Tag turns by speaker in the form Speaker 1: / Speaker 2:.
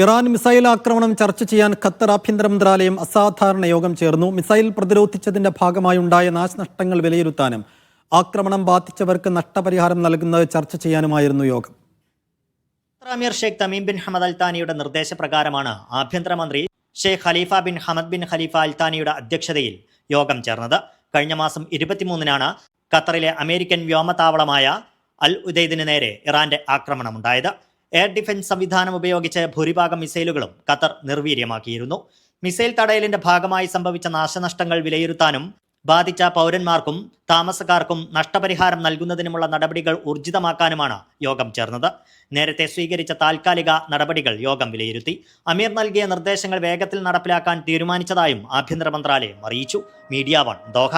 Speaker 1: Iran missile ആക്രമണം ചർച്ച ചെയ്യാൻ ഖത്തർ ആഭ്യന്തര മന്ത്രാലയം അസാധാരണ യോഗം ചേർന്നു. മിസൈൽ പ്രതിരോധിച്ചതിന്റെ ഭാഗമായി ഉണ്ടായ നാശനഷ്ടങ്ങൾ വിലയിരുത്താനും ആക്രമണം ബാധിച്ചവർക്ക് നഷ്ടപരിഹാരം നൽകുന്നത് ചർച്ച ചെയ്യാനുമായിരുന്നു യോഗം.
Speaker 2: Amir Sheikh Tamim bin Hamad അൽത്താനിയുടെ നിർദ്ദേശപ്രകാരമാണ് ആഭ്യന്തരമന്ത്രി Sheikh Khalifa bin Hamad bin Khalifa അൽത്താനിയുടെ അധ്യക്ഷതയിൽ യോഗം ചേർന്നത്. കഴിഞ്ഞ മാസം ഇരുപത്തിമൂന്നിനാണ് ഖത്തറിലെ അമേരിക്കൻ വ്യോമതാവളമായ അൽ ഉദൈദിന് നേരെ ഇറാന്റെ ആക്രമണമുണ്ടായത്. എയർ ഡിഫൻസ് സംവിധാനം ഉപയോഗിച്ച് ഭൂരിഭാഗം മിസൈലുകളും ഖത്തർ നിർവീര്യമാക്കിയിരുന്നു. മിസൈൽ തടയലിന്റെ ഭാഗമായി സംഭവിച്ച നാശനഷ്ടങ്ങൾ വിലയിരുത്താനും ബാധിച്ച പൗരന്മാർക്കും താമസക്കാർക്കും നഷ്ടപരിഹാരം നൽകുന്നതിനുമുള്ള നടപടികൾ ഊർജിതമാക്കാനുമാണ് യോഗം ചേർന്നത്. നേരത്തെ സ്വീകരിച്ച താൽക്കാലിക നടപടികൾ യോഗം വിലയിരുത്തി. അമീർ നൽകിയ നിർദ്ദേശങ്ങൾ വേഗത്തിൽ നടപ്പിലാക്കാൻ തീരുമാനിച്ചതായും ആഭ്യന്തര മന്ത്രാലയം അറിയിച്ചു. Media One Doha.